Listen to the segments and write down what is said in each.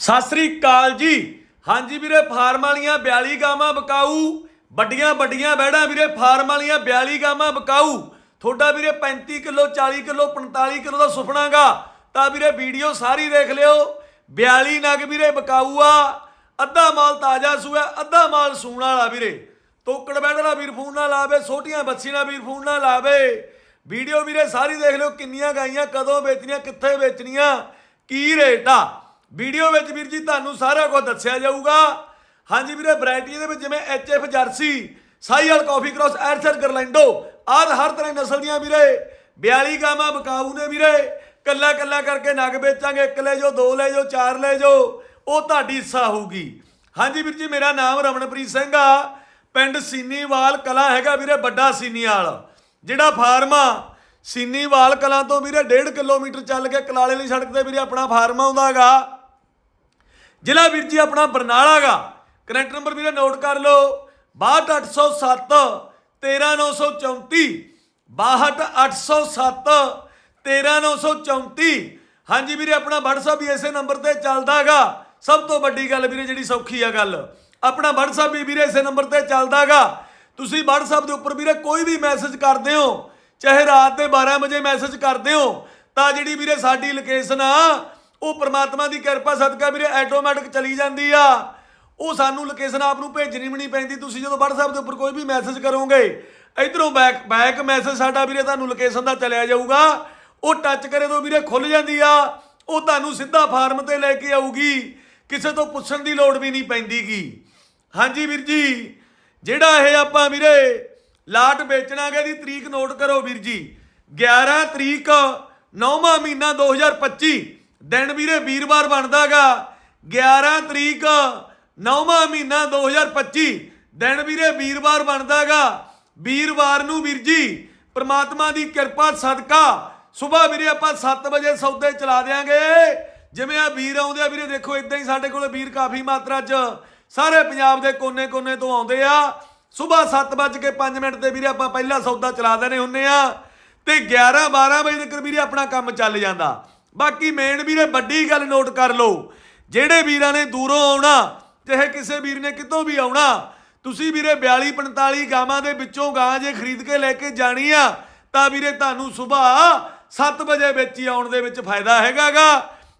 ਸਤਿ ਸ੍ਰੀ ਅਕਾਲ ਜੀ। ਹਾਂਜੀ ਵੀਰੇ, ਫਾਰਮ ਵਾਲੀਆਂ 42 ਗਾਵਾਂ ਬਕਾਊ। ਵੱਡੀਆਂ ਵੱਡੀਆਂ ਬੈੜਾਂ ਵੀਰੇ, ਫਾਰਮ ਵਾਲੀਆਂ 42 ਗਾਵਾਂ ਬਕਾਊ। ਤੁਹਾਡਾ ਵੀਰੇ 35 ਕਿਲੋ 40 ਕਿਲੋ 45 ਕਿਲੋ ਦਾ ਸੁਪਨਾਗਾ ਤਾਂ ਵੀਰੇ ਵੀਡੀਓ ਸਾਰੀ ਦੇਖ ਲਿਓ। 42 ਨਗ ਵੀਰੇ ਬਕਾਊ ਆ। ਅੱਧਾ ਮਾਲ ਤਾਜ਼ਾ ਸੂਆ, ਅੱਧਾ ਮਾਲ ਸੂਣ ਵਾਲਾ ਵੀਰੇ। ਤੋਕੜ ਬੈਠਣਾ ਵੀਰ ਫੋਨ ਨਾਲ ਲਾਵੇ, ਛੋਟੀਆਂ ਬੱਚੀਆਂ ਨਾਲ ਵੀਰ ਫੋਨ ਨਾਲ ਲਾਵੇ। ਵੀਡੀਓ ਵੀਰੇ ਸਾਰੀ ਦੇਖ ਲਿਓ, ਕਿੰਨੀਆਂ ਗਾਈਆਂ, ਕਦੋਂ ਵੇਚਣੀਆਂ, ਕਿੱਥੇ ਵੇਚਣੀਆਂ, ਕੀ ਰੇਟ ਆ। ਵੀਡੀਓ ਵਿੱਚ ਵੀਰ ਜੀ ਤੁਹਾਨੂੰ ਸਾਰਾ ਕੁਝ ਦੱਸਿਆ ਜਾਊਗਾ। ਹਾਂਜੀ ਵੀਰੇ ਵੈਰਾਈਟੀ ਦੇ ਵਿੱਚ ਜਿਵੇਂ ਐਚਐਫ ਜਰਸੀ ਸਾਈਅਲ ਕਾਫੀ ਕ੍ਰਾਸ ਐਰਸਰ ਗਰਲੈਂਡੋ, ਆਦ ਹਰ ਤਰ੍ਹਾਂ ਦੀ ਨਸਲ ਦੀਆਂ ਵੀਰੇ। 42 ਗਾਵਾਂ ਬਕਾਊ ਨੇ ਵੀਰੇ। ਕੱਲਾ ਕੱਲਾ ਕਰਕੇ ਨਗ ਵੇਚਾਂਗੇ, ਇੱਕ ਲੈ ਜਾਓ, ਦੋ ਲੈ ਜਾਓ, ਚਾਰ ਲੈ ਜਾਓ, ਉਹ ਤੁਹਾਡੀ ਹਿੱਸਾ ਹੋਊਗੀ। ਹਾਂਜੀ ਵੀਰ ਜੀ, ਮੇਰਾ ਨਾਮ ਰਮਨਪ੍ਰੀਤ ਸਿੰਘ ਆ। ਪਿੰਡ ਸੀਨੀਵਾਲ ਕਲਾ ਹੈਗਾ ਵੀਰੇ, ਵੱਡਾ ਸੀਨੀਵਾਲ। ਜਿਹੜਾ ਫਾਰਮ ਆ, ਸੀਨੀਵਾਲ ਕਲਾਂ ਤੋਂ ਵੀਰੇ 1.5 ਕਿਲੋਮੀਟਰ ਚੱਲ ਕੇ ਕਲਾਲੇ ਵਾਲੀ ਸੜਕ ਤੇ ਵੀਰੇ ਆਪਣਾ ਫਾਰਮ ਆਉਂਦਾਗਾ ਜ਼ਿਲ੍ਹਾ ਵੀਰ ਜੀ, ਆਪਣਾ ਬਰਨਾਲਾ ਗਾ ਕਨੈਕਟ ਨੰਬਰ ਵੀਰੇ ਨੋਟ ਕਰ ਲਓ। 62807 13934 62807 13934 ਹਾਂਜੀ ਵੀਰੇ, ਆਪਣਾ WhatsApp ਵੀ ਇਸੇ ਨੰਬਰ ਤੇ ਚੱਲਦਾਗਾ ਸਭ ਤੋਂ ਵੱਡੀ ਗੱਲ ਵੀਰੇ, ਜਿਹੜੀ ਸੌਖੀ ਆ ਗੱਲ। ਆਪਣਾ WhatsApp ਵੀ ਵੀਰੇ ਇਸੇ ਨੰਬਰ ਤੇ ਚੱਲਦਾਗਾ ਤੁਸੀਂ WhatsApp ਦੇ ਉੱਪਰ ਵੀਰੇ ਕੋਈ ਵੀ ਮੈਸੇਜ ਕਰਦੇ ਹੋ, ਚਾਹੇ ਰਾਤ ਦੇ 12 ਵਜੇ ਮੈਸੇਜ ਕਰਦੇ ਹੋ, ਤਾਂ ਜਿਹੜੀ ਵੀਰੇ ਸਾਡੀ ਲੋਕੇਸ਼ਨ ਆ ਉਹ ਪ੍ਰਮਾਤਮਾ ਦੀ ਕਿਰਪਾ ਸਦਕਾ ਵੀਰੇ ਆਟੋਮੈਟਿਕ ਚਲੀ ਜਾਂਦੀ ਆ। ਉਹ ਸਾਨੂੰ ਲੋਕੇਸ਼ਨ ਆਪ ਨੂੰ ਭੇਜਣੀ ਵੀ ਨਹੀਂ ਪੈਂਦੀ। ਤੁਸੀਂ ਜਦੋਂ WhatsApp ਦੇ ਉੱਪਰ ਕੋਈ ਵੀ ਮੈਸੇਜ ਕਰੋਗੇ, ਇਧਰੋਂ ਬੈਕ ਬੈਕ ਮੈਸੇਜ ਸਾਡਾ ਵੀਰੇ ਤੁਹਾਨੂੰ ਲੋਕੇਸ਼ਨ ਦਾ ਚਲਿਆ ਜਾਊਗਾ। ਉਹ ਟੱਚ ਕਰੇ ਤੋਂ ਵੀਰੇ ਖੁੱਲ ਜਾਂਦੀ ਆ। ਉਹ ਤੁਹਾਨੂੰ ਸਿੱਧਾ ਫਾਰਮ ਤੇ ਲੈ ਕੇ ਆਊਗੀ। ਕਿਸੇ ਤੋਂ ਪੁੱਛਣ ਦੀ ਲੋੜ ਵੀ ਨਹੀਂ ਪੈਂਦੀਗੀ। ਹਾਂਜੀ ਵੀਰ ਜੀ, ਜਿਹੜਾ ਇਹ ਆਪਾਂ ਵੀਰੇ ਲਾਟ ਵੇਚਣਾਗੇ ਦੀ ਤਰੀਕ ਨੋਟ ਕਰੋ ਵੀਰ ਜੀ। 11 ਤਰੀਕ 9ਵਾਂ ਮਹੀਨਾ 2025 ਦਿਨ ਵੀਰੇ ਵੀਰਵਾਰ ਬਣਦਾਗਾ। 11 ਤਰੀਕ 9ਵਾਂ ਮਹੀਨਾ 2025 ਦਿਨ ਵੀਰੇ ਵੀਰਵਾਰ ਬਣਦਾਗਾ। ਵੀਰਵਾਰ ਨੂੰ ਵੀਰ ਜੀ, ਪ੍ਰਮਾਤਮਾ ਦੀ ਕਿਰਪਾ, ਸਦਕਾ। ਸਵੇਰ ਵੀਰੇ ਆਪਾਂ 7 ਵਜੇ ਸੌਦੇ ਚਲਾ ਦੇਾਂਗੇ ਜਿਵੇਂ ਆ ਵੀਰ ਆਉਂਦੇ ਆ, ਵੀਰੇ ਦੇਖੋ ਇਦਾਂ ਹੀ ਸਾਡੇ ਕੋਲ ਵੀਰ ਕਾਫੀ ਮਾਤਰਾ 'ਚ ਸਾਰੇ ਪੰਜਾਬ ਦੇ ਕੋਨੇ-ਕੋਨੇ ਤੋਂ ਆਉਂਦੇ ਆ। ਸਵੇਰ 7:05 ਮਿੰਟ ਤੇ ਵੀਰੇ ਆਪਾਂ ਪਹਿਲਾ ਸੌਦਾ ਚਲਾ ਦੇਣੇ ਹੁੰਨੇ ਆ। ਤੇ 11 12 ਵਜੇ ਤੱਕ ਵੀਰੇ ਆਪਣਾ ਕੰਮ ਚੱਲ ਜਾਂਦਾ। ਬਾਕੀ ਮੇਨ ਵੀਰੇ ਵੱਡੀ ਗੱਲ ਨੋਟ ਕਰ ਲਓ। ਜਿਹੜੇ ਵੀਰਾਂ ਨੇ ਦੂਰੋਂ ਆਉਣਾ ਚਾਹੇ ਕਿਸੇ ਵੀਰ ਨੇ ਕਿਤੋਂ ਵੀ ਆਉਣਾ, ਤੁਸੀਂ ਵੀਰੇ 42 45 ਗਾਵਾਂ ਦੇ ਵਿੱਚੋਂ ਗਾਂ ਜੇ ਖਰੀਦ ਕੇ ਲੈ ਕੇ ਜਾਣੀ ਆ, ਤਾਂ ਵੀਰੇ ਤੁਹਾਨੂੰ ਸਵੇਰ 7 ਵਜੇ ਵਿੱਚ ਹੀ ਆਉਣ ਦੇ ਵਿੱਚ ਫਾਇਦਾ ਹੈਗਾਗਾ।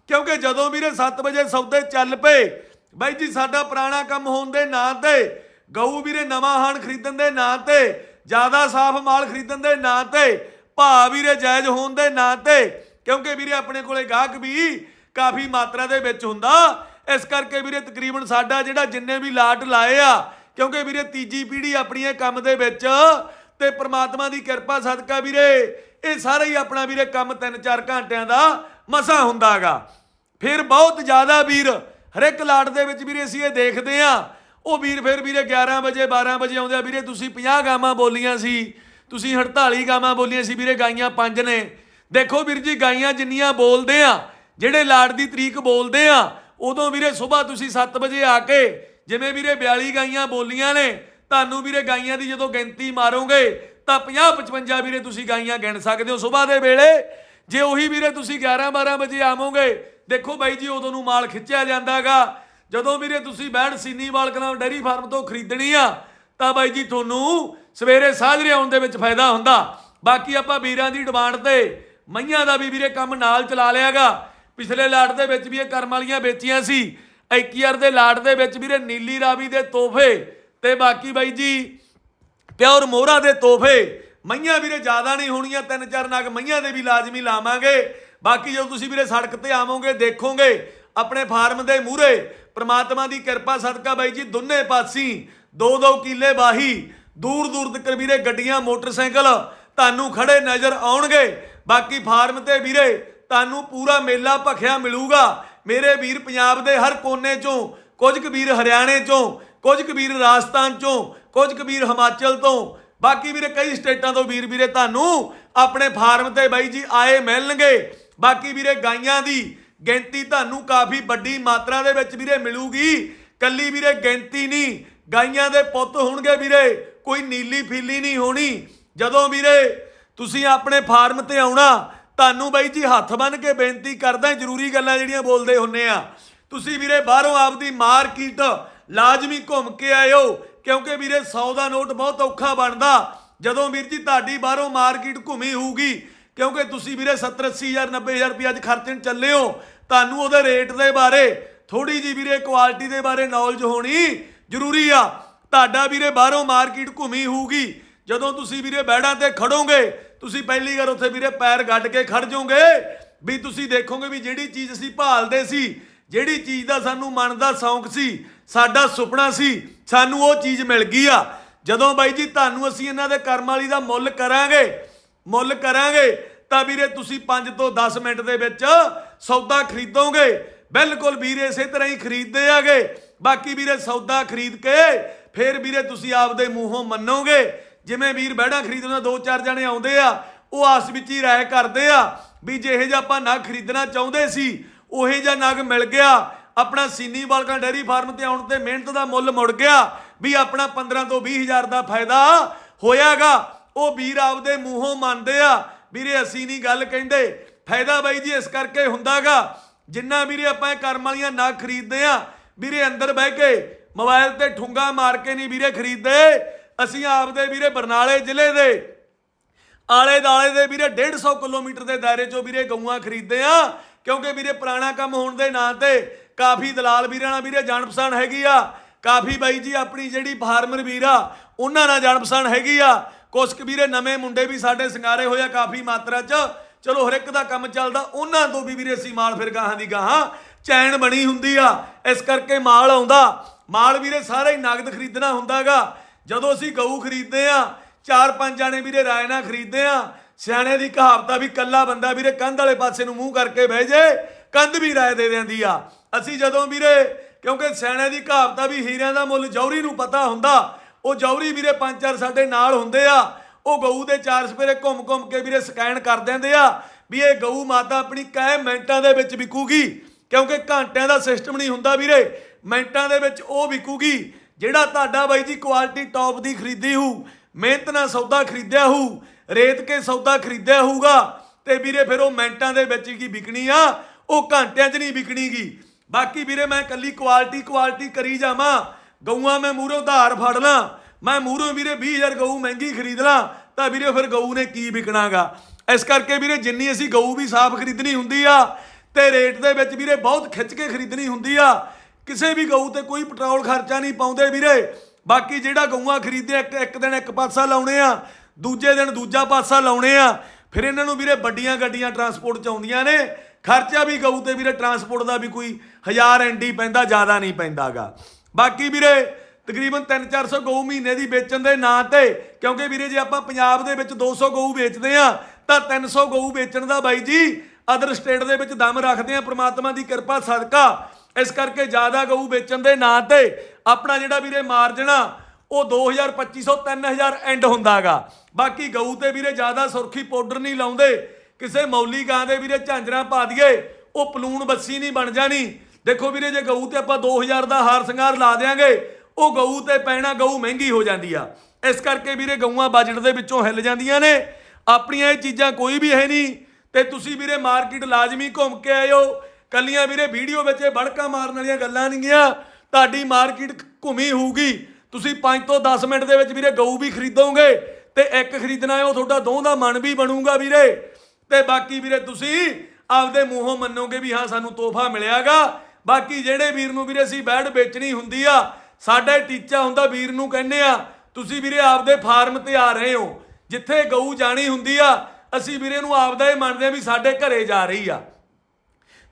ਕਿਉਂਕਿ ਜਦੋਂ ਵੀਰੇ 7 ਵਜੇ ਸੌਦੇ ਚੱਲ ਪਏ, ਬਾਈ ਜੀ ਸਾਡਾ ਪੁਰਾਣਾ ਕੰਮ ਹੋਣ ਦੇ ਨਾਂ ਤੇ, ਗਊ ਵੀਰੇ ਨਵਾਂ ਹਾਣ ਖਰੀਦਣ ਦੇ ਨਾਂ ਤੇ, ਜ਼ਿਆਦਾ ਸਾਫ਼ ਮਾਲ ਖਰੀਦਣ ਦੇ ਨਾਂ ਤੇ ਭਾ ਵੀਰੇ ਜਾਇਜ਼ ਹੋਣ ਦੇ ਨਾਂ ਤੇ ਕਿਉਂਕਿ ਵੀਰੇ ਆਪਣੇ ਕੋਲੇ ਗਾਹਕ ਵੀ ਕਾਫੀ ਮਾਤਰਾ ਦੇ ਵਿੱਚ ਹੁੰਦਾ। ਇਸ ਕਰਕੇ ਵੀਰੇ ਤਕਰੀਬਨ ਸਾਡਾ ਜਿਹੜਾ ਜਿੰਨੇ ਵੀ ਲਾਟ ਲਾਏ ਆ, ਕਿਉਂਕਿ ਵੀਰੇ ਤੀਜੀ ਪੀੜ੍ਹੀ ਆਪਣੀ ਇਹ ਕੰਮ ਦੇ ਵਿੱਚ ਤੇ ਪ੍ਰਮਾਤਮਾ ਦੀ ਕਿਰਪਾ, ਸਦਕਾ ਵੀਰੇ, ਇਹ ਸਾਰਾ ਹੀ ਆਪਣਾ ਵੀਰੇ ਕੰਮ 3-4 ਘੰਟਿਆਂ ਦਾ ਮਸਾ ਹੁੰਦਾਗਾ। ਫਿਰ ਬਹੁਤ ਜ਼ਿਆਦਾ ਵੀਰ ਹਰ ਇੱਕ ਲਾਟ ਦੇ ਵਿੱਚ ਵੀਰੇ ਅਸੀਂ ਇਹ ਦੇਖਦੇ ਆ। ਉਹ ਵੀਰ ਫਿਰ ਵੀਰੇ 11 ਵਜੇ 12 ਵਜੇ ਆਉਂਦੇ ਆ। ਵੀਰੇ ਤੁਸੀਂ 50 ਗਾਵਾਂ ਬੋਲੀਆਂ ਸੀ, ਤੁਸੀਂ 48 ਗਾਵਾਂ ਬੋਲੀਆਂ ਸੀ। ਵੀਰੇ ਗਾਈਆਂ ਪੰਜ ਨੇ। ਦੇਖੋ ਵੀਰ ਜੀ, ਗਾਈਆਂ ਜਿੰਨੀਆਂ ਬੋਲਦੇ ਆ, ਜਿਹੜੇ ਲਾਟ ਦੀ ਤਰੀਕ ਬੋਲਦੇ ਆ, ਉਦੋਂ ਵੀਰੇ ਸਵੇਰ ਤੁਸੀਂ 7 ਵਜੇ ਆ ਕੇ ਜਿਵੇਂ ਵੀਰੇ 42 ਗਾਈਆਂ ਬੋਲੀਆਂ ਨੇ, ਤੁਹਾਨੂੰ ਵੀਰੇ ਗਾਈਆਂ ਦੀ ਜਦੋਂ ਗਿਣਤੀ ਮਾਰੋਗੇ, ਤਾਂ 50 55 ਵੀਰੇ ਤੁਸੀਂ ਗਾਈਆਂ ਗਿਣ ਸਕਦੇ ਹੋ ਸਵੇਰ ਦੇ ਵੇਲੇ। ਜੇ ਉਹੀ ਵੀਰੇ ਤੁਸੀਂ 11 12 ਵਜੇ ਆਵੋਗੇ, ਦੇਖੋ ਬਾਈ ਜੀ, ਉਦੋਂ ਨੂੰ ਮਾਲ ਖਿੱਚਿਆ ਜਾਂਦਾਗਾ। ਜਦੋਂ ਵੀਰੇ ਤੁਸੀਂ ਬੈੜ ਸੀਨੀਵਾਲ ਕਲਾਂ ਡੈਰੀ ਫਾਰਮ ਤੋਂ ਖਰੀਦਣੀ ਆ, ਤਾਂ ਬਾਈ ਜੀ, ਤੁਹਾਨੂੰ ਸਵੇਰੇ ਸਾਜਰੇ ਆਉਣ ਦੇ ਵਿੱਚ ਫਾਇਦਾ ਹੁੰਦਾ। ਬਾਕੀ ਆਪਾਂ ਵੀਰਾਂ ਦੀ ਡਿਮਾਂਡ ਤੇ ਮਈਆਂ ਦਾ ਵੀ ਵੀਰੇ ਕੰਮ ਨਾਲ ਚਲਾ ਲਿਆਗਾ। ਪਿਛਲੇ ਲਾਟ ਦੇ ਵਿੱਚ ਵੀ ਇਹ ਕਰਮ ਵਾਲੀਆਂ ਵੇਚੀਆਂ ਸੀ। 21 ਦੇ ਲਾਟ ਦੇ ਵਿੱਚ ਵੀਰੇ ਨੀਲੀ ਰਾਵੀ ਦੇ ਤੋਹਫੇ ਤੇ ਬਾਕੀ ਬਾਈ ਜੀ ਪਿਓਰ ਮੋਹਰਾ ਦੇ ਤੋਹਫੇ। ਮਈਆਂ ਵੀਰੇ ਜ਼ਿਆਦਾ ਨਹੀਂ ਹੋਣੀਆਂ, ਤਿੰਨ ਚਾਰ ਨਗ ਮਈਆਂ ਦੇ ਵੀ ਲਾਜ਼ਮੀ ਲਾਵਾਂਗੇ। ਬਾਕੀ ਜਦੋਂ ਤੁਸੀਂ ਵੀਰੇ ਸੜਕ ਤੇ ਆਵੋਗੇ, ਦੇਖੋਗੇ ਆਪਣੇ ਫਾਰਮ ਦੇ ਮੂਹਰੇ, ਪ੍ਰਮਾਤਮਾ ਦੀ ਕਿਰਪਾ ਸਦਕਾ ਬਾਈ ਜੀ ਦੋਨੇ ਪਾਸੀ ਦੋ ਦੋ ਕਿੱਲੇ ਬਾਹੀ ਦੂਰ ਦੂਰ ਤੱਕ ਵੀਰੇ ਗੱਡੀਆਂ, ਮੋਟਰਸਾਈਕਲ ਤੁਹਾਨੂੰ ਖੜੇ ਨਜ਼ਰ ਆਉਣਗੇ। ਬਾਕੀ ਫਾਰਮ ਤੇ ਵੀਰੇ, ਤੁਹਾਨੂੰ ਪੂਰਾ ਮੇਲਾ ਭਖਿਆ ਮਿਲੂਗਾ। ਮੇਰੇ ਵੀਰ ਪੰਜਾਬ ਦੇ ਹਰ ਕੋਨੇ ਚੋਂ, ਕੁਝ ਕੁ ਹਰਿਆਣੇ ਚੋਂ, ਕੁਝ ਕੁ ਰਾਜਸਥਾਨ ਚੋਂ, ਕੁਝ ਕੁ ਹਿਮਾਚਲ ਤੋਂ। ਬਾਕੀ ਵੀਰੇ ਕਈ ਸਟੇਟਾਂ ਤੋਂ ਵੀਰ ਵੀਰੇ ਤੁਹਾਨੂੰ ਆਪਣੇ ਫਾਰਮ ਤੇ ਬਾਈ ਜੀ ਆਏ ਮਿਲਣਗੇ। ਬਾਕੀ ਵੀਰੇ ਗਾਈਆਂ ਦੀ ਗਿਣਤੀ ਤੁਹਾਨੂੰ ਕਾਫੀ ਵੱਡੀ ਮਾਤਰਾ ਦੇ ਵਿੱਚ ਵੀਰੇ ਮਿਲੂਗੀ। ਕੱਲੀ ਵੀਰੇ ਗਿਣਤੀ ਨਹੀਂ, ਗਾਈਆਂ ਦੇ ਪੁੱਤ ਹੋਣਗੇ ਵੀਰੇ। ਕੋਈ ਨੀਲੀ ਫੀਲੀ ਨਹੀਂ ਹੋਣੀ। ਜਦੋਂ ਵੀਰੇ ਤੁਸੀਂ ਆਪਣੇ ਫਾਰਮ ਤੇ ਆਉਣਾ, ਤੁਹਾਨੂੰ ਬਾਈ ਜੀ ਹੱਥ ਬੰਨ ਕੇ ਬੇਨਤੀ ਕਰਦਾ, ਜ਼ਰੂਰੀ ਗੱਲਾਂ ਜਿਹੜੀਆਂ ਬੋਲਦੇ ਹੁੰਨੇ ਆ। ਤੁਸੀਂ ਵੀਰੇ ਬਾਹਰੋਂ ਆਪਦੀ ਮਾਰਕੀਟ ਲਾਜ਼ਮੀ ਘੁੰਮ ਕੇ ਆਇਓ, ਕਿਉਂਕਿ ਵੀਰੇ 100 ਦਾ ਨੋਟ ਬਹੁਤ ਔਖਾ ਬਣਦਾ। ਜਦੋਂ ਵੀਰ ਜੀ ਤੁਹਾਡੀ ਬਾਹਰੋਂ ਮਾਰਕੀਟ ਘੁੰਮੀ ਹੋਊਗੀ, ਕਿਉਂਕਿ ਤੁਸੀਂ ਵੀਰੇ 70 80 ਹਜ਼ਾਰ 90 ਹਜ਼ਾਰ ਰੁਪਏ ਅੱਜ ਖਰਚਣ ਚੱਲੇ ਹੋ ਤੁਹਾਨੂੰ ਉਹਦੇ ਰੇਟ ਦੇ ਬਾਰੇ ਥੋੜੀ ਜੀ ਵੀਰੇ ਕੁਆਲਿਟੀ ਦੇ ਬਾਰੇ ਨੌਲੇਜ ਹੋਣੀ ਜ਼ਰੂਰੀ ਆ। ਤੁਹਾਡਾ ਵੀਰੇ ਬਾਹਰੋਂ ਮਾਰਕੀਟ ਘੁੰਮੀ ਹੋਊਗੀ, ਜਦੋਂ ਤੁਸੀਂ ਵੀਰੇ ਬੈੜਾਂ ਤੇ ਖੜੋਗੇ ਤੁਸੀਂ ਪਹਿਲੀ ਵਾਰ ਉੱਥੇ ਵੀਰੇ ਪੈਰ ਗੱਡ ਕੇ ਖੜ ਜਾਓਗੇ। ਵੀ ਤੁਸੀਂ ਦੇਖੋਗੇ ਵੀ ਜਿਹੜੀ ਚੀਜ਼ ਅਸੀਂ ਭਾਲਦੇ ਸੀ, ਜਿਹੜੀ ਚੀਜ਼ ਦਾ ਸਾਨੂੰ ਮਨ ਦਾ ਸ਼ੌਂਕ ਸੀ, ਸਾਡਾ ਸੁਪਨਾ ਸੀ, ਸਾਨੂੰ ਉਹ ਚੀਜ਼ ਮਿਲ ਗਈ ਆ। ਜਦੋਂ ਬਾਈ ਜੀ ਤੁਹਾਨੂੰ ਅਸੀਂ ਇਹਨਾਂ ਦੇ ਕਰਮ ਵਾਲੀ ਦਾ ਮੁੱਲ ਕਰਾਂਗੇ ਮੁੱਲ ਕਰਾਂਗੇ, ਤਾਂ ਵੀਰੇ ਤੁਸੀਂ 5 ਤੋਂ 10 ਮਿੰਟ ਦੇ ਵਿੱਚ ਸੌਦਾ ਖਰੀਦੋਗੇ। ਬਿਲਕੁਲ ਵੀਰੇ ਇਸੇ ਤਰ੍ਹਾਂ ਹੀ ਖਰੀਦਦੇ ਆਗੇ। ਬਾਕੀ ਵੀਰੇ ਸੌਦਾ ਖਰੀਦ ਕੇ ਫਿਰ ਵੀਰੇ ਤੁਸੀਂ ਆਪਦੇ ਮੂੰਹੋਂ ਮੰਨੋਗੇ। ਜਿਵੇਂ ਵੀਰ ਬਹਿੜਾ ਖਰੀਦਣਾ, ਦੋ ਚਾਰ ਜਣੇ ਆਉਂਦੇ ਆ, ਉਹ ਆਸ ਵਿੱਚ ਹੀ ਰਾਏ ਕਰਦੇ ਆ ਵੀ ਜਿਹੇ ਜਿਹਾ ਆਪਾਂ ਨਗ ਖਰੀਦਣਾ ਚਾਹੁੰਦੇ ਸੀ, ਉਹੇ ਜਿਹਾ ਨਗ ਮਿਲ ਗਿਆ, ਆਪਣਾ ਸੀਨੀ ਬਾਲਕਾ ਡੇਰੀ ਫਾਰਮ ਤੇ ਆਉਣ ਤੇ ਮਿਹਨਤ ਦਾ ਮੁੱਲ ਮੁੜ ਗਿਆ, ਵੀ ਆਪਣਾ 15 ਤੋਂ 20 ਹਜ਼ਾਰ ਦਾ ਫਾਇਦਾ ਹੋਇਆਗਾ, ਉਹ ਵੀਰ ਆਪਦੇ ਮੂੰਹੋਂ ਮੰਨਦੇ ਆ, ਵੀਰੇ ਅਸੀਂ ਨਹੀਂ ਗੱਲ ਕਹਿੰਦੇ, ਫਾਇਦਾ ਬਾਈ ਜੀ ਇਸ ਕਰਕੇ ਹੁੰਦਾਗਾ, ਜਿੰਨਾ ਵੀਰੇ ਆਪਾਂ ਇਹ ਕਰਮ ਵਾਲੀਆਂ ਨਾ ਖਰੀਦਦੇ ਆ, ਵੀਰੇ ਅੰਦਰ ਬਹਿ ਕੇ ਮੋਬਾਈਲ ਤੇ ਠੁੰਗਾ ਮਾਰ ਕੇ ਨਹੀਂ ਵੀਰੇ ਖਰੀਦਦੇ ਅਸੀਂ ਆਪਦੇ ਵੀਰੇ ਬਰਨਾਲੇ ਜ਼ਿਲ੍ਹੇ ਦੇ, ਆਲੇ ਦਾਲੇ ਦੇ ਵੀਰੇ 150 ਕਿਲੋਮੀਟਰ ਦੇ ਦਾਇਰੇ 'ਚੋਂ ਵੀਰੇ ਗਊਆਂ ਖਰੀਦਦੇ ਆ ਕਿਉਂਕਿ ਵੀਰੇ ਪੁਰਾਣਾ ਕੰਮ ਹੋਣ ਦੇ ਨਾਂ ਤੇ ਕਾਫੀ ਦਲਾਲ ਵੀਰਾਂ ਨਾਲ ਵੀਰੇ ਜਾਣ ਪਛਾਣ ਹੈਗੀ ਆ। ਕਾਫੀ ਬਾਈ ਜੀ, ਆਪਣੀ ਜਿਹੜੀ ਫਾਰਮਰ ਵੀਰ ਆ, ਉਹਨਾਂ ਨਾਲ ਜਾਣ ਪਛਾਣ ਹੈਗੀ ਆ। ਕੁਛ ਕੁ ਵੀਰੇ ਨਵੇਂ ਮੁੰਡੇ ਵੀ ਸਾਡੇ ਸਿੰਗਾਰੇ ਹੋਇਆ ਕਾਫੀ ਮਾਤਰਾ 'ਚ। ਚਲੋ, ਹਰ ਇੱਕ ਦਾ ਕੰਮ ਚੱਲਦਾ, ਉਹਨਾਂ ਤੋਂ ਵੀ ਵੀਰੇ ਅਸੀਂ ਮਾਲ ਫਿਰ ਗਾਹਾਂ ਦੀ ਗਾਹਾਂ। ਚੈਨ ਬਣੀ ਹੁੰਦੀ ਆ, ਇਸ ਕਰਕੇ ਮਾਲ ਆਉਂਦਾ। ਮਾਲ ਵੀਰੇ ਸਾਰੇ ਹੀ ਨਗਦ ਖਰੀਦਣਾ ਹੁੰਦਾਗਾ। ਜਦੋਂ ਅਸੀਂ ਗਊ ਖਰੀਦਦੇ ਆ ਚਾਰ ਪੰਜ ਜਾਣੇ ਵੀਰੇ ਰਾਏ ਨਾਲ ਖਰੀਦਦੇ ਆ ਸਿਆਣੇ ਦੀ ਕਹਾਵਤ ਆ ਵੀ ਕੱਲਾ ਬੰਦਾ ਵੀਰੇ ਕੰਧ ਵਾਲੇ ਪਾਸੇ ਨੂੰ ਮੂੰਹ ਕਰਕੇ ਬਹਿ ਜੇ, ਕੰਧ ਵੀ ਰਾਏ ਦੇ ਦਿੰਦੀ ਆ। ਅਸੀਂ ਜਦੋਂ ਵੀਰੇ, ਕਿਉਂਕਿ ਸਿਆਣੇ ਦੀ ਕਹਾਵਤ ਆ ਵੀ ਹੀਰਿਆਂ ਦਾ ਮੁੱਲ ਜੌਹਰੀ ਨੂੰ ਪਤਾ ਹੁੰਦਾ, ਉਹ ਜੌਹਰੀ ਵੀਰੇ ਪੰਜ ਚਾਰ ਸਾਡੇ ਨਾਲ ਹੁੰਦੇ ਆ, ਉਹ ਗਊ ਦੇ ਚਾਰ ਸਪੇਰੇ ਘੁੰਮ ਘੁੰਮ ਕੇ ਵੀਰੇ ਸਕੈਨ ਕਰ ਦਿੰਦੇ ਆ ਵੀ ਇਹ ਗਊ ਮਾਤਾ ਆਪਣੀ ਕੈ ਮਿੰਟਾਂ ਦੇ ਵਿੱਚ ਵਿਕੂਗੀ, ਕਿਉਂਕਿ ਘੰਟਿਆਂ ਦਾ ਸਿਸਟਮ ਨਹੀਂ ਹੁੰਦਾ ਵੀਰੇ, ਮਿੰਟਾਂ ਦੇ ਵਿੱਚ ਉਹ ਵਿਕੂਗੀ। ਜਿਹੜਾ ਤੁਹਾਡਾ ਬਾਈ ਜੀ ਕੁਆਲਿਟੀ ਟੌਪ ਦੀ ਖਰੀਦੀ ਹੋਊ, ਮਿਹਨਤ ਨਾਲ ਸੌਦਾ ਖਰੀਦਿਆ ਹੋਊ, ਰੇਤ ਕੇ ਸੌਦਾ ਖਰੀਦਿਆ ਹੋਊਗਾ, ਤੇ ਵੀਰੇ ਫਿਰ ਉਹ ਮਿੰਟਾਂ ਦੇ ਵਿੱਚ ਕੀ ਵਿਕਣੀ ਆ, ਉਹ ਘੰਟਿਆਂ 'ਚ ਨਹੀਂ ਵਿਕਣੀਗੀ। ਬਾਕੀ ਵੀਰੇ ਮੈਂ ਕੱਲੀ ਕੁਆਲਿਟੀ ਕੁਆਲਿਟੀ ਕਰੀ ਜਾਵਾਂ, ਗਊਆਂ ਮੈਂ ਮੂਹਰੋਂ ਧਾਰ ਫੜ ਲਾਂ, ਮੈਂ ਮੂਹਰੋਂ ਵੀਰੇ 20000 ਗਊ ਮਹਿੰਗੀ ਖਰੀਦ ਲਾਂ, ਤਾਂ ਵੀਰੇ ਫਿਰ ਗਊ ਨੇ ਕੀ ਵਿਕਣਾਗਾ? ਇਸ ਕਰਕੇ ਵੀਰੇ ਜਿੰਨੀ ਅਸੀਂ ਗਊ ਵੀ ਸਾਫ਼ ਖਰੀਦਣੀ ਹੁੰਦੀ ਆ, ਤੇ ਰੇਟ ਦੇ ਵਿੱਚ ਵੀਰੇ ਬਹੁਤ ਖਿੱਚ ਕੇ ਖਰੀਦਣੀ ਹੁੰਦੀ ਆ ਕਿਸੇ ਵੀ ਗਊ ਤੇ ਕੋਈ ਪੈਟਰੋਲ ਖਰਚਾ ਨਹੀਂ ਪਾਉਂਦੇ ਵੀਰੇ। ਬਾਕੀ ਜਿਹੜਾ ਗਊਆਂ ਖਰੀਦਦੇ ਇੱਕ ਇੱਕ ਦਿਨ ਇੱਕ ਪਾਸਾ ਲਾਉਣੇ ਆ, ਦੂਜੇ ਦਿਨ ਦੂਜਾ ਪਾਸਾ ਲਾਉਣੇ ਆ, ਫਿਰ ਇਹਨਾਂ ਨੂੰ ਵੀਰੇ ਵੱਡੀਆਂ ਗੱਡੀਆਂ ਟਰਾਂਸਪੋਰਟ ਚ ਆਉਂਦੀਆਂ ਨੇ। ਖਰਚਾ ਵੀ ਗਊ ਤੇ ਵੀਰੇ ਟਰਾਂਸਪੋਰਟ ਦਾ ਵੀ ਕੋਈ 1000 ਐਂਡੀ ਪੈਂਦਾ, ਜ਼ਿਆਦਾ ਨਹੀਂ ਪੈਂਦਾਗਾ। ਬਾਕੀ ਵੀਰੇ, ਤਕਰੀਬਨ 3-400 ਗਊ ਮਹੀਨੇ ਦੀ ਵੇਚਣ ਦੇ ਨਾਂ ਤੇ, ਕਿਉਂਕਿ ਵੀਰੇ ਜੇ ਆਪਾਂ ਪੰਜਾਬ ਦੇ ਵਿੱਚ 200 ਗਊ ਵੇਚਦੇ ਆ, ਤਾਂ 300 ਗਊ ਵੇਚਣ ਦਾ ਬਾਈ ਜੀ ਅਦਰ ਸਟੇਟ ਦੇ ਵਿੱਚ ਦਮ ਰੱਖਦੇ ਆ, ਪ੍ਰਮਾਤਮਾ ਦੀ ਕਿਰਪਾ, ਸਦਕਾ। ਇਸ ਕਰਕੇ ਜ਼ਿਆਦਾ ਗਊ ਵੇਚਣ ਦੇ ਨਾਂ ਤੇ ਆਪਣਾ ਜਿਹੜਾ ਵੀਰੇ ਮਾਰਜਨ ਆ, ਉਹ 2000 2500 3000 ਐਂਡ ਹੁੰਦਾਗਾ। ਬਾਕੀ ਗਊ ਤੇ ਵੀਰੇ ਜ਼ਿਆਦਾ ਸੁਰਖੀ ਪਾਊਡਰ ਨਹੀਂ ਲਾਉਂਦੇ। ਕਿਸੇ ਮੌਲੀ ਗਾਂ ਦੇ ਵੀਰੇ ਝਾਂਜਰਾਂ ਪਾ ਦਈਏ, ਉਹ ਪਲੂਣ ਬੱਸੀ ਨਹੀਂ ਬਣ ਜਾਣੀ। ਦੇਖੋ ਵੀਰੇ, ਜੇ ਗਊ ਤੇ ਆਪਾਂ 2000 ਦਾ ਹਾਰ ਸ਼ਿੰਗਾਰ ਲਾ ਦੇਾਂਗੇ ਉਹ ਗਊ ਤੇ ਪੈਣਾ ਗਊ ਮਹਿੰਗੀ ਹੋ ਜਾਂਦੀ ਆ। ਇਸ ਕਰਕੇ ਵੀਰੇ ਗਊਆਂ ਬਜਟ ਦੇ ਵਿੱਚੋਂ ਹਿੱਲ ਜਾਂਦੀਆਂ ਨੇ। ਆਪਣੀਆਂ ਇਹ ਚੀਜ਼ਾਂ ਕੋਈ ਵੀ ਹੈ ਨਹੀਂ ਤੇ ਤੁਸੀਂ ਵੀਰੇ ਮਾਰਕੀਟ ਲਾਜ਼ਮੀ ਘੁੰਮ ਕੇ ਆਇਓ। ਕੱਲੀਆਂ ਵੀਰੇ ਵੀਡੀਓ ਵਿੱਚ ਇਹ ਬੜਕਾ ਮਾਰਨ ਵਾਲੀਆਂ ਗੱਲਾਂ ਨਹੀਂ ਗਿਆ। ਤੁਹਾਡੀ ਮਾਰਕੀਟ ਘੁੰਮੀ ਹੋਊਗੀ। ਤੁਸੀਂ 5 ਤੋਂ 10 ਮਿੰਟ ਦੇ ਵਿੱਚ ਵੀਰੇ ਗਊ ਵੀ ਖਰੀਦੋਗੇ ਤੇ ਇੱਕ ਖਰੀਦਣਾ ਹੈ, ਉਹ ਤੁਹਾਡਾ ਦੋਹਾਂ ਦਾ ਮਨ ਵੀ ਬਣੂਗਾ ਵੀਰੇ। ਤੇ ਬਾਕੀ ਵੀਰੇ ਤੁਸੀਂ ਆਪਦੇ ਮੂੰਹੋਂ ਮੰਨੋਗੇ ਵੀ ਹਾਂ, ਸਾਨੂੰ ਤੋਹਫਾ ਮਿਲਿਆਗਾ। ਬਾਕੀ ਜਿਹੜੇ ਵੀਰ ਨੂੰ ਵੀਰੇ ਅਸੀਂ ਬੈਡ ਵੇਚਣੀ ਹੁੰਦੀ ਆ, ਸਾਡਾ ਟੀਚਾ ਹੁੰਦਾ, ਵੀਰ ਨੂੰ ਕਹਿੰਦੇ ਆ, ਤੁਸੀਂ ਵੀਰੇ ਆਪਦੇ ਫਾਰਮ ਤੇ ਆ ਰਹੇ ਹੋ। ਜਿੱਥੇ ਗਊ ਜਾਣੀ ਹੁੰਦੀ ਆ, ਅਸੀਂ ਵੀਰੇ ਨੂੰ ਆਪਦਾ ਇਹ ਮੰਨਦੇ ਆ ਵੀ ਸਾਡੇ ਘਰੇ ਜਾ ਰਹੀ ਆ।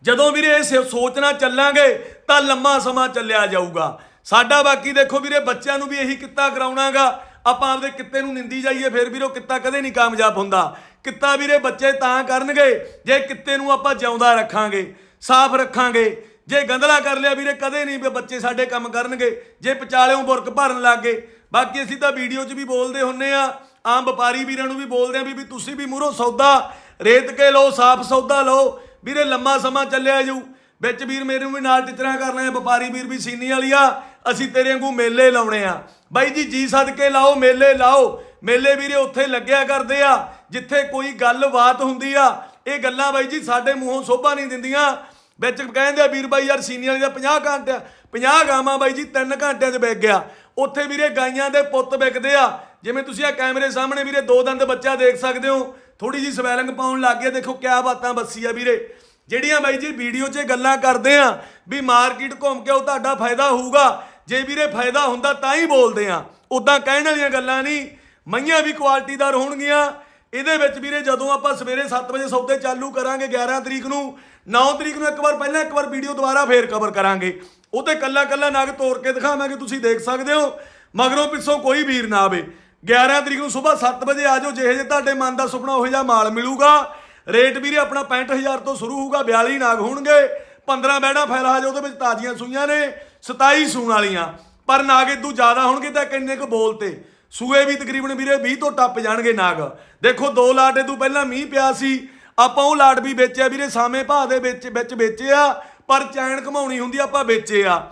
ਜਦੋਂ ਵੀਰੇ ਇਹ ਸੋਚਣਾ ਚੱਲਾਂਗੇ ਤਾਂ ਲੰਮਾ ਸਮਾਂ ਚੱਲਿਆ ਜਾਊਗਾ। ਸਾਡਾ ਬਾਕੀ ਦੇਖੋ ਵੀਰੇ, ਬੱਚਿਆਂ ਨੂੰ ਵੀ ਇਹੀ ਕਿੱਤਾ ਕਰਾਉਣਾਗਾ। ਆਪਾਂ ਆਪਦੇ ਕਿੱਤੇ ਨੂੰ ਨਿੰਦੀ ਜਾਈਏ, ਫਿਰ ਵੀਰੇ ਕਿੱਤਾ ਕਦੇ ਨਹੀਂ ਕਾਮਯਾਬ ਹੁੰਦਾ। ਕਿੱਤਾ ਵੀਰੇ ਬੱਚੇ ਤਾਂ ਕਰਨਗੇ, ਜੇ ਕਿੱਤੇ ਨੂੰ ਆਪਾਂ ਜਿਉਂਦਾ ਰੱਖਾਂਗੇ, ਸਾਫ਼ ਰੱਖਾਂਗੇ। ਜੇ ਗੰਦਲਾ ਕਰ ਲਿਆ ਵੀਰੇ, ਕਦੇ ਨਹੀਂ ਵੀ ਬੱਚੇ ਸਾਡੇ ਕੰਮ ਕਰਨਗੇ। ਜੇ ਵਿਚਾਲਿਓਂ ਬੁਰਕ ਭਰਨ ਲੱਗ ਗਏ। ਬਾਕੀ ਅਸੀਂ ਤਾਂ ਵੀਡੀਓ 'ਚ ਵੀ ਬੋਲਦੇ ਹੁੰਨੇ ਆ, ਆਮ ਵਪਾਰੀ ਵੀਰਾਂ ਨੂੰ ਵੀ ਬੋਲਦੇ ਆ ਵੀ ਤੁਸੀਂ ਵੀ ਮੂਹਰੋਂ ਸੌਦਾ, ਰੇਤ ਕੇ ਲਓ, ਸਾਫ਼ ਸੌਦਾ ਲਓ। ਵੀਰੇ ਲੰਮਾ ਸਮਾਂ ਚੱਲਿਆ ਜੂ। ਵਿੱਚ ਵੀਰ ਮੇਰੇ ਨੂੰ ਵੀ ਨਾਲ ਟਿਚਰਾਂ ਕਰਨਾ ਆ ਵਪਾਰੀ ਵੀਰ ਵੀ ਸੀਨੀ ਵਾਲੀ ਆ। ਅਸੀਂ ਤੇਰੇ ਵਾਂਗੂ ਮੇਲੇ ਲਾਉਣੇ ਆ। ਬਾਈ ਜੀ ਜੀ ਸਦਕੇ ਲਾਓ, ਮੇਲੇ ਲਾਓ। ਮੇਲੇ ਵੀਰੇ ਉੱਥੇ ਲੱਗਿਆ ਕਰਦੇ ਆ, ਜਿੱਥੇ ਕੋਈ ਗੱਲਬਾਤ ਹੁੰਦੀ ਆ। ਇਹ ਗੱਲਾਂ ਬਾਈ ਜੀ ਸਾਡੇ ਮੂੰਹੋਂ ਸੋਭਾ ਨਹੀਂ ਦਿੰਦੀਆਂ। ਵਿੱਚ ਕਹਿੰਦੇ ਆ, ਵੀਰ ਬਾਈ ਯਾਰ ਸੀਨੀ ਵਾਲੀ ਦਾ 50 ਘੰਟੇ 50 ਗਾਵਾਂ ਬਾਈ ਜੀ 3 ਘੰਟਿਆਂ 'ਚ ਵਿਕ ਗਿਆ। ਉੱਥੇ ਵੀਰੇ ਗਾਈਆਂ ਦੇ ਪੁੱਤ ਵਿਕਦੇ ਆ। ਜਿਵੇਂ ਤੁਸੀਂ ਆ ਕੈਮਰੇ ਸਾਹਮਣੇ ਵੀਰੇ ਦੋ ਦੰਦ ਬੱਚਾ ਦੇਖ ਸਕਦੇ ਹੋ। ਥੋੜੀ ਜੀ ਸਵੈਲਿੰਗ ਪਾਉਣ ਲੱਗ ਗਏ। ਦੇਖੋ ਕਿਆ ਬਾਤਾਂ ਬੱਸੀ ਆ ਵੀਰੇ। ਜਿਹੜੀਆਂ ਬਾਈ ਜੀ ਵੀਡੀਓ 'ਚ ਗੱਲਾਂ ਕਰਦੇ ਆ ਵੀ ਮਾਰਕੀਟ ਘੁੰਮ ਕੇ ਉਹ ਤੁਹਾਡਾ ਫਾਇਦਾ ਹੋਊਗਾ। ਜੇ ਵੀਰੇ ਫਾਇਦਾ ਹੁੰਦਾ ਤਾਂ ਹੀ ਬੋਲਦੇ ਆ। ਉਦਾਂ ਕਹਿਣ ਵਾਲੀਆਂ ਗੱਲਾਂ ਨਹੀਂ। ਮਈਆਂ ਵੀ ਕੁਆਲਿਟੀਦਾਰ ਹੋਣਗੀਆਂ। ਇਹਦੇ ਵਿੱਚ ਵੀਰੇ ਜਦੋਂ ਆਪਾਂ ਸਵੇਰੇ 7 ਵਜੇ ਸੌਦੇ ਚਾਲੂ ਕਰਾਂਗੇ 11 ਤਰੀਕ ਨੂੰ 9 ਤਰੀਕ ਨੂੰ ਇੱਕ ਵਾਰ ਪਹਿਲਾਂ ਇੱਕ ਵਾਰ ਵੀਡੀਓ ਦੁਬਾਰਾ ਫੇਰ ਕਵਰ ਕਰਾਂਗੇ। ਉਹ ਤੇ ਕੱਲਾ ਕੱਲਾ ਨਗ ਤੋੜ ਕੇ ਦਿਖਾਵਾਂਗੇ, ਤੁਸੀਂ ਦੇਖ ਸਕਦੇ ਹੋ। ਮਗਰੋਂ ਪਿੱਛੋਂ ਕੋਈ ਵੀਰ ਨਾ ਆਵੇ। 11 ਤਰੀਕ ਨੂੰ ਸਵੇਰ 7 ਵਜੇ ਆ ਜਾਓ, ਜਿਹੇ ਜੇ ਤੁਹਾਡੇ ਮਨ ਦਾ ਸੁਪਨਾ, ਉਹ ਜਿਹਾ ਮਾਲ ਮਿਲੂਗਾ। ਰੇਟ ਵੀਰੇ ਆਪਣਾ 65000 ਤੋਂ ਸ਼ੁਰੂ ਹੋਊਗਾ 42 ਨਾਗ ਹੋਣਗੇ। 15 ਬੈੜਾ ਫੈਲਾ ਜੋ ਉਹਦੇ ਵਿੱਚ ਤਾਜ਼ੀਆਂ ਸੂਈਆਂ ਨੇ 27 ਸੂਣ ਵਾਲੀਆਂ। ਪਰ ਨਾਗ ਇਦੋਂ ਜ਼ਿਆਦਾ ਹੋਣਗੇ ਤਾਂ ਕਿੰਨੇ ਕੁ ਬੋਲ ਤੇ। ਸੂਏ ਵੀ ਤਕਰੀਬਨ ਵੀਰੇ 20 ਤੋਂ ਟੱਪ ਜਾਣਗੇ ਨਾਗ। ਦੇਖੋ, ਦੋ ਲਾਟ ਤੋਂ ਪਹਿਲਾਂ ਮੀਂਹ ਪਿਆ ਸੀ। ਆਪਾਂ ਉਹ ਲਾਟ ਵੀ ਵੇਚਿਆ ਵੀਰੇ, ਸਾਵੇਂ ਭਾਅ ਦੇ ਵਿੱਚ ਵਿੱਚ ਵੇਚਿਆ ਪਰ ਚੈਨ ਘਮਾਉਣੀ ਹੁੰਦੀ ਆਪਾਂ ਵੇਚੇ ਆ।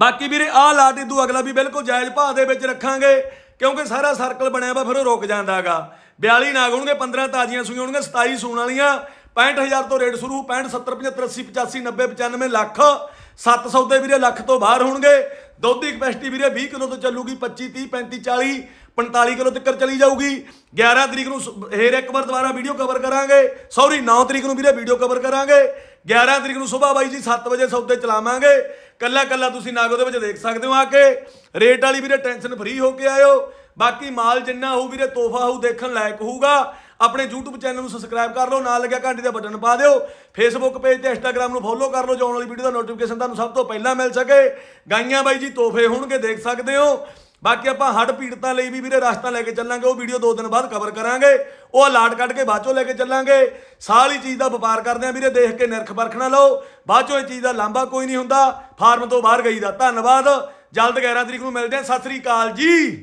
ਬਾਕੀ ਵੀਰੇ, ਆਹ ਲਾਟ ਇਦੋਂ ਅਗਲਾ ਵੀ ਬਿਲਕੁਲ ਜਾਇਜ਼ ਭਾਅ ਦੇ ਵਿੱਚ ਰੱਖਾਂਗੇ। ਕਿਉਂਕਿ ਸਾਰਾ ਸਰਕਲ ਬਣਿਆ ਵਾ, ਫਿਰ ਉਹ ਰੁਕ ਜਾਂਦਾਗਾ 42 ਨਾਗ ਹੋਣਗੇ 15 ਤਾਜ਼ੀਆਂ ਸੂਈਆਂ ਹੋਣਗੀਆਂ 27 ਸੂਣ ਵਾਲੀਆਂ 65000 ਤੋਂ ਰੇਟ ਸ਼ੁਰੂ 65 70 75 80 85 90 95 ਲੱਖ 700 ਦੇ ਵੀਰੇ ਲੱਖ ਤੋਂ ਬਾਹਰ ਹੋਣਗੇ। ਦੁੱਧ ਦੀ ਕਪੈਸਿਟੀ ਵੀਰੇ 20 ਕਿਲੋ ਤੋਂ ਚੱਲੂਗੀ 25 30 35 40 45 ਕਿਲੋ ਤੱਕ ਚਲੀ ਜਾਊਗੀ। 11 ਤਰੀਕ ਨੂੰ ਸ- ਫੇਰ ਇੱਕ ਵਾਰ ਦੁਬਾਰਾ ਵੀਡੀਓ ਕਵਰ ਕਰਾਂਗੇ। ਸੌਰੀ 9 ਤਰੀਕ ਨੂੰ ਵੀਰੇ ਵੀਡੀਓ ਕਵਰ ਕਰਾਂਗੇ। 11 ਤਰੀਕ ਨੂੰ ਸਵੇਰ ਬਾਈ ਜੀ 7 ਵਜੇ ਸੌਦੇ ਚਲਾਵਾਂਗੇ। ਕੱਲਾ ਕੱਲਾ ਤੁਸੀਂ ਨਾਗ ਉਹਦੇ ਵਿੱਚ ਦੇਖ ਸਕਦੇ ਹੋ ਆ ਕੇ। ਰੇਟ ਵਾਲੀ ਵੀਰੇ ਟੈਨਸ਼ਨ ਫਰੀ ਹੋ ਕੇ ਆਇਓ। ਬਾਕੀ ਮਾਲ ਜਿੰਨਾ ਹੋਊ ਵੀਰੇ, ਤੋਹਫਾ ਹੋਊ, ਦੇਖਣ ਲਾਇਕ ਹੋਊਗਾ। ਆਪਣੇ YouTube ਚੈਨਲ ਨੂੰ ਸਬਸਕ੍ਰਾਈਬ ਕਰ ਲਓ, ਨਾਲ ਲੱਗਿਆ ਘੰਟੀ ਦਾ ਬਟਨ ਪਾ ਦਿਓ। Facebook ਪੇਜ ਤੇ Instagram ਨੂੰ ਫੋਲੋ ਕਰ ਲਓ ਜੋ ਆਉਣ ਵਾਲੀ ਵੀਡੀਓ ਦਾ ਨੋਟੀਫਿਕੇਸ਼ਨ ਤੁਹਾਨੂੰ ਸਭ ਤੋਂ ਪਹਿਲਾਂ ਮਿਲ ਸਕੇ। ਗਾਈਆਂ ਬਾਈ ਜੀ, ਤੋਹਫੇ ਹੋਣਗੇ, ਦੇਖ ਸਕਦੇ ਹੋ। ਬਾਕੀ ਆਪਾਂ ਹੱਡ ਪੀੜਤਾਂ ਲਈ ਵੀ ਵੀਰੇ ਰਸਤਾ ਲੈ ਕੇ ਚੱਲਾਂਗੇ, ਉਹ ਵੀਡੀਓ ਦੋ ਦਿਨ ਬਾਅਦ ਕਵਰ ਕਰਾਂਗੇ। ਉਹ ਅਲਾਟ ਕੱਢ ਕੇ ਬਾਅਦ ਚੋਂ ਲੈ ਕੇ ਚੱਲਾਂਗੇ। ਸਾਰੀ ਚੀਜ਼ ਦਾ ਵਪਾਰ ਕਰਦੇ ਆ ਵੀਰੇ, ਦੇਖ ਕੇ ਨਿਰਖ ਪਰਖ ਨਾ ਲਓ। ਬਾਅਦ ਚੋਂ ਇਹ ਚੀਜ਼ ਦਾ ਲਾਂਭਾ ਕੋਈ ਨਹੀਂ ਹੁੰਦਾ। ਫਾਰਮ ਤੋਂ ਬਾਹਰ ਗਈ ਦਾ। ਧੰਨਵਾਦ। ਜਲਦ 11 ਤਰੀਕ ਨੂੰ ਮਿਲਦੇ ਆ ਸਤਿ ਸ੍ਰੀ ਅਕਾਲ ਜੀ।